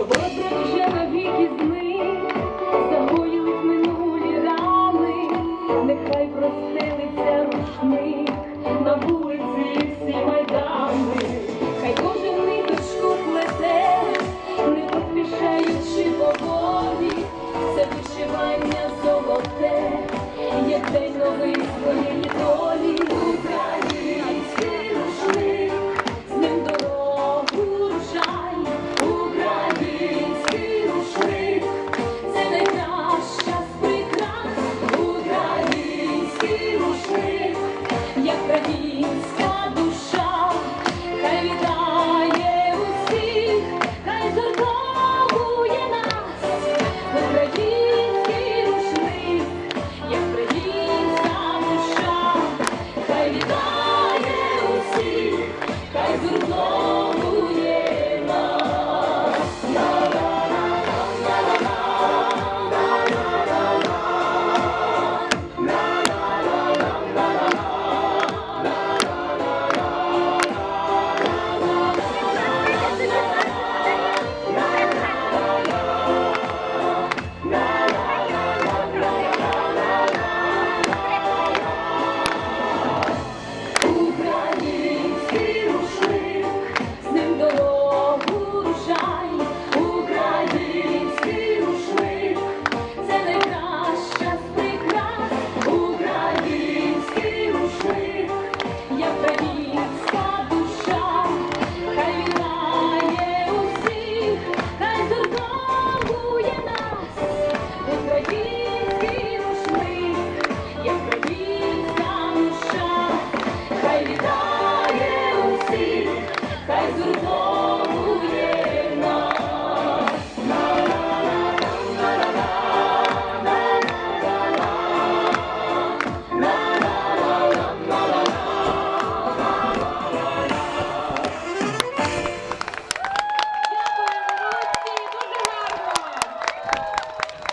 Chegou a ser que já vi que.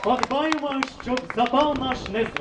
подбаємо, щоб запал наш не зв...